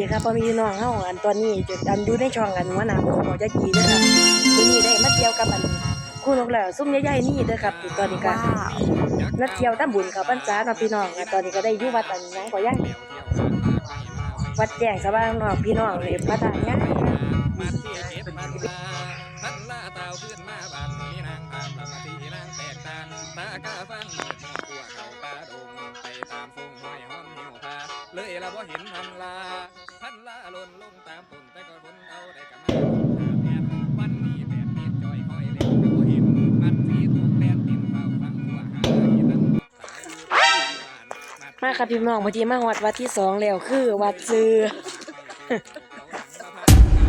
สวัสดีครับพ่อแม่พี่น้องเฮาอันตอนนี้จะอันอยู่ในช่องกันหัวหน้าหมอจะกีเด้อครับวันนี้ได้มาเที่ยวกับอันคู่นกแล้วซุ่มใหญ่ๆนี่เด้อครับตอนนี้ก็ว้าวนัดเที่ยวตำบุญเขาพรรษาเนาะพี่น้องอะตอนนี้ก็ได้อยู่วัดอันหยังก็ยังวัดแจ้งสว่างเนาะพี่น้องเลยพระทานงานมาเที่ยวเก็บพันลาพันลาเต่าขึ้นมาบ ครับพี่น้องพอดีมาฮอดวัดที่สองแล้วคือวัดซื้อ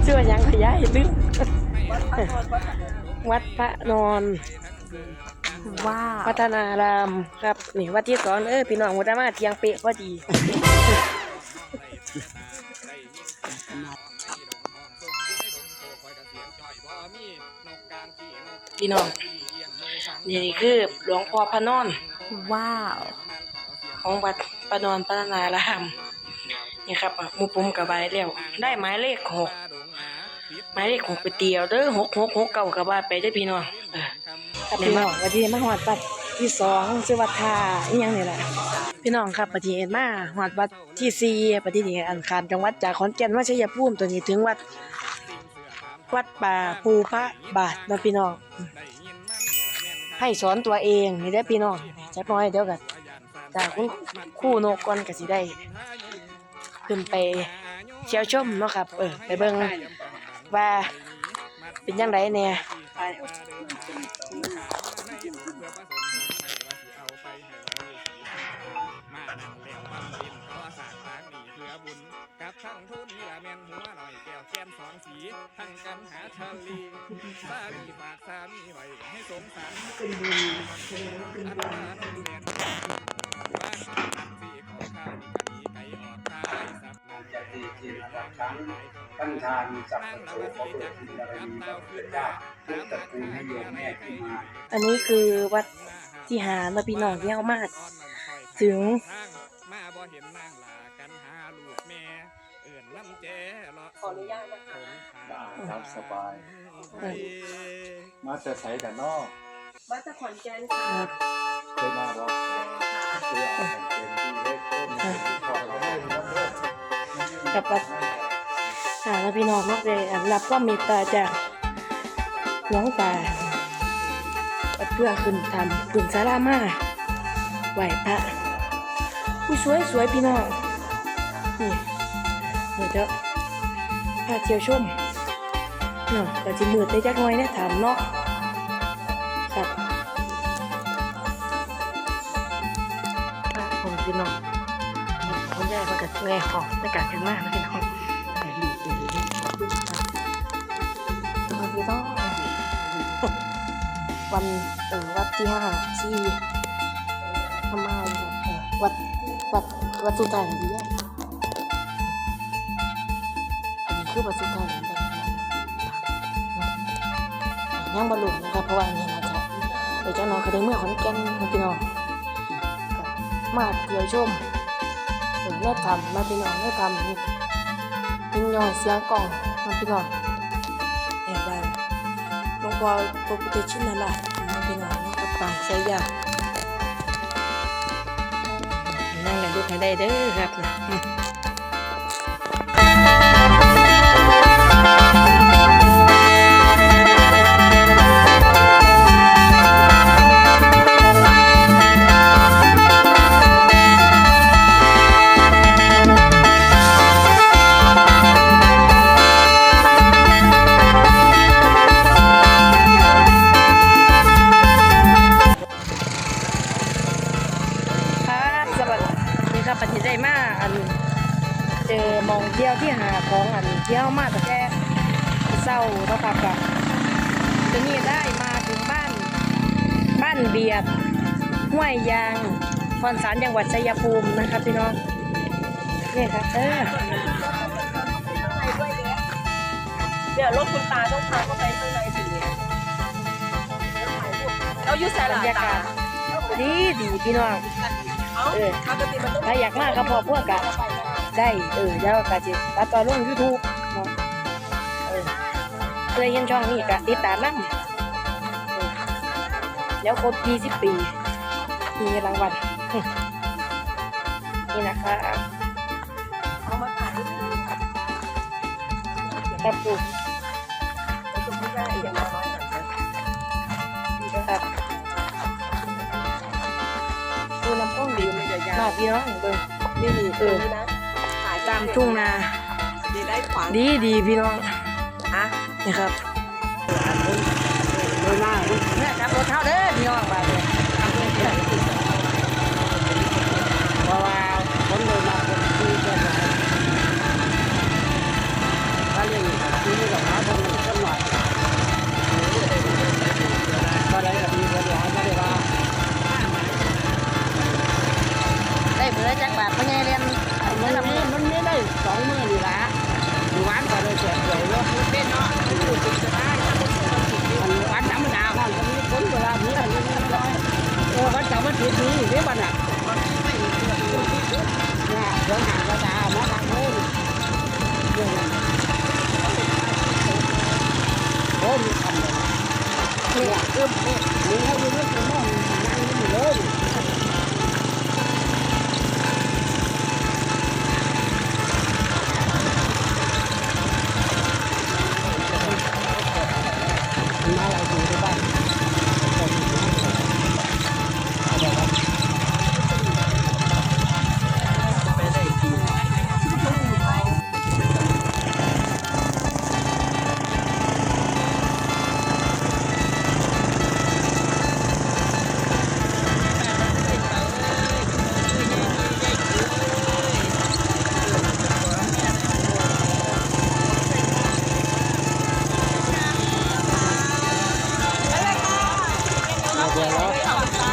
ชื่อว่าหยังขยายลืมวัดพระนอนว้าวพัฒนารามครับนี่วัดที่สองเออพี่น้องมุตมาเทียงเป๊ะพอดีพี่น้องนี่คือหลวงพ่อพระนอน ว้าว ของวัด พระนอนพัฒนารามนี่ครับอะหมูปุ่มกับใบแล้วได้หมายเลขหกหมายเลขหกไปเตียวเด้อหกหกหกเก่ากับบ้านไปได้อพี่น้องเออครับพี่น้องวันที่มาหอดวัดที่สองชื่อวัดท่าอีหยังนี่แหละพี่น้องครับปฏิเอ็มาหอดวัดที่สี่ปฏิเอ็อันคามจังหวัดจากขอนแก่นมาชัยภูมิตัวนี้ถึงวัด วัดป่าภูพระบาทเนาะพี่น้องให้สอนตัวเองนี่ได้อพี่น้องจักหน้อยเดี๋ยวกัน จากคุณคู่นกก่อนก็สิได้ ขึ้นไปเที่ยวชมเนาะครับ เออ ไปเบิ่งว่าเป็นยังไงเนี่ยทั้งทุนนี่ละแม่นหัวหน่อยแก้วแก้มสองสีทั้งกันหาชาลีสามีฝากสามีไว้ให้สงสารเป็นบุญอันนั้ ตรักขังท่านทานสัพพโสขอเปิดทินดารมีพระพุทธเจ้าทุกตระกูลนิยมแม่ขึ้นมาอันนี้คือวัดที่หาเนาะพี่น้องที่เอามาถึงมาบ่เห็นนางลากันหาลูกแม่เอื่นลำแจเลาะขออนุญาตนะคะได้ครับสบาย มาจะใส่กันนอกวัดตะขอนแก่นค่ะเคยมาบอกคือเอาเป็นที่เล็กต้นที่ขอเราให้น้ำเลือดกับ วัดหาแล้วพี่น้องนอกจากอันรับความเมตตาจากหลวงตาเพื่อขึ้นทำขึ้นสารามาไหวพระผู้สวยสวยพี่น้องนี่เดี๋ยวจะพาเที่ยวชมเนาะก็จะมืดได้จักหน่อยนะถามเนาะครับพระผมพี่น้องคนใหญ่เขาก็แง่ของในการขึ้นมากนะพี่น้อง คุณพี่น้องวันเออวัดที่ห้าที่พม่าเออวัดวัดวัดสุดท้ายดีแย่อันนี้คือวัดสุดท้ายของแบบยังบรรลุนะครับเพราะว่าอันนี่นะจ๊ะเดี๋ยวจ้าน้องเขาได้เมื่อขอนแก่นนะพี่น้องมาเที่ยวชมเออแม่ทำมาพี่น้องแม่ทำนี่ยิงยอยเสียงกล่องมาพี่น้อง หลวงพ่อพระพุทธชินราชมาพี่ ของอันเที่ยวมาแต่แค่เศร้าเนาะครับกับทีนี้ได้มาถึงบ้าน บ้านเบียดห้วยยางคอนสารจังหวัดชัยภูมินะครับพี่น้องนี่ครับเออเดี๋ยวรถคุณตาต้องพาเข้าไปข้างในสิเนี่ยเราอยู่ใส่บหรลารยากาศดีดีพี่น้องเอาปกติมันต้องถ้าอยากมากก็พอพวกกะ ได้เออเดี๋ยวก็สิตัดต่อลง YouTube เนาะเออเคยเห็นช่องนี้ก็ติดตามนำเออแล้วครบ20 ปี มีรางวัลนี่นะคะเอามาถ่ายรูปครับผมชมพู่ได้อย่างน้อยหน่อยนะครับดูน้ำต้มดีมันจะยามาวกพี่น้องเบิ่งนี่นี่เออนะถ่ายตามทุ่งนาดีได้ขวางดีดีพี่น้องอะนี่ครับโดยมากเนี่ยครับรถเท่าเด้อพี่น้องบา อวันเสา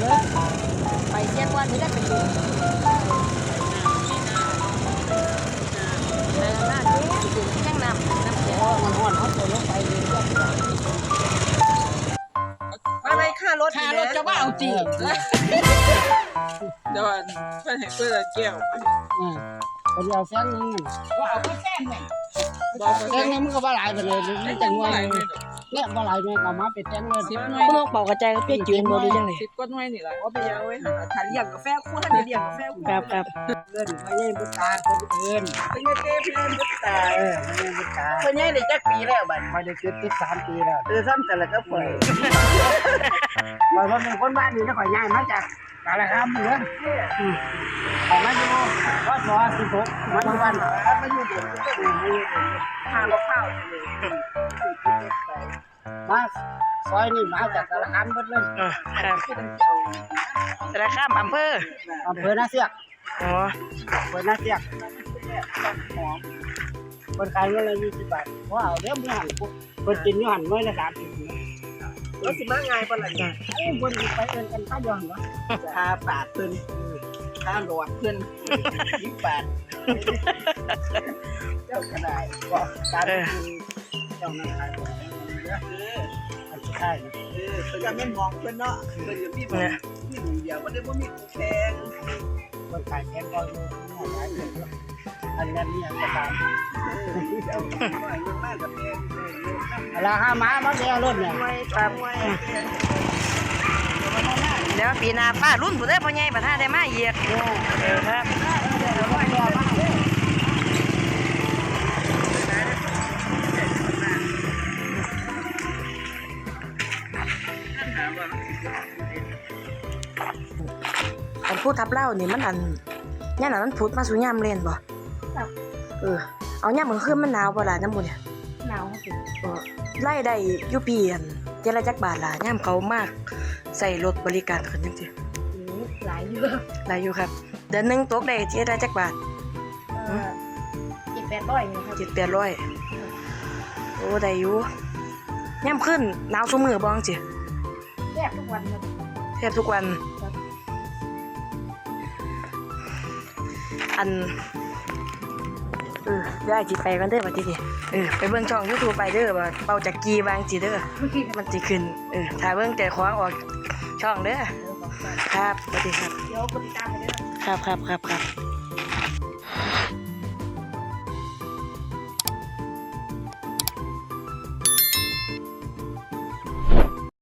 เลยไปเทียกว่าจะได้เป็นลูกแต่หน้านี้ถึงแข้งน้ำน้อนห่อนเขาตัวลงไปเลยไม่ไม่ค่ารถค่ารถจะว่าเอาจีเดี๋ยวเพื่อนให้เพื่อนเกี่ยวอืมไปเอาแฟนนึงว่าเอาไปแฟนเนี่ยบอกแฟนนึงมันก็ว่าหลายไปเลยนี่แต่งว่าเนี่ยว่าหลายเนี่ยเอามาไปแต่งเลยสิบหน่วยคุณนกเป่ากระจายก็เพี้ยจืนบ่หรือยังไงสิบก้อนหน่วยนี่แหละว่าไปยังไว้หาทานเลี้ยงกาแฟคู่ท่านเลี้ยงกาแฟคู่ครับครับเงินไม่ใช่บุตรตาคนเงินเป็นยังไงเพื่อนบุตตาเออไม่ใช่บุตรตาคนยังได้จักปีแล้วบัดไม่ได้คิดติดสามปีแล้วเออซ้ำแต่ละก็ปล่อยว่าเขาเป็นคนบ้านนี้นะข่อยย้ายมาจากกาลคามเหนือออกมาอยู่วัดสอสิบหกมาอยู่บ้านมาอยู่เดือนก็เป็นทานข้าวเลย มาซอยนี่มาจากกาลคามหมดเลยอ่าครับสารคามอำเภออำเภอนาเสียกอ๋ออำเภอนาเสียกหอมคนขายเงินละยี่สิบบาทว้าวเดี๋ยวมีหันคนกินอยู่หันน้อยละสามสิบแล้วสิมาไงปะล่ะโอ้คนไปเอินกันข้าวยองเหรอพาปาดเพิ่นค่าหลอดเพื่อนยี่สิบบาทเจ้าก็ได้ก็การที่เจ้านั้นขาย ของเอะเอออันที่ค่ายเออเพิ่นก็แม่นมองเพิ่นเนาะเพิ่นก็มีบ่มีหมู่เดียวบ่ได้บ่มีคู่แข่งคนขายแกงก็อยู่หน้าร้านเลยอันนั้นนี่ยังจะตามเออเจ้าน้อยยังมากับแพงเออเออครับอะไรห้าม้ามาแกรถเนี่ย ไม่ครับไม่เดี๋ยวปีหน้าป้ารุ่นผู้ใดพ่อใหญ่ประธานได้มาอีกเออครับอัน พูดทับเล่านี่มันอันย่านอันมันพุดมาสู่ยามเล่นบ่เออ เอายามมื้อคืนมันหนาวบ่ล่ะน้ำบุเนี่ยหนาวสิเออไล่ได้อยู่ปีอันเจรจักบาทล่ะยามเขามากใส่รถบริการขึ้นจังซี่หรือหลายเยอะหลายอยู่ครับ เดือนหนึงตกได้เจรจักบาทเออเจ็ดแปดร้อยเนี่ยครับ7-800โอ้ได้อยู่ยามขึ้นหนาวซุมื้อบ่จังซี่แทบทุกวันครับแทบทุกวัน อันเออได้จีไปกันเด้อบัดทีนี้เออไปเบิ่งช่องยูทูบไปเด้อว่าเป่าจักกีบางจีเด้อมันจีขึ้นเออถ้าเบิ่งแต่ของออกช่องเด้อครับสวัสดีครับเดี๋ยวกดติดตามไปเด้อครับครับครับครับ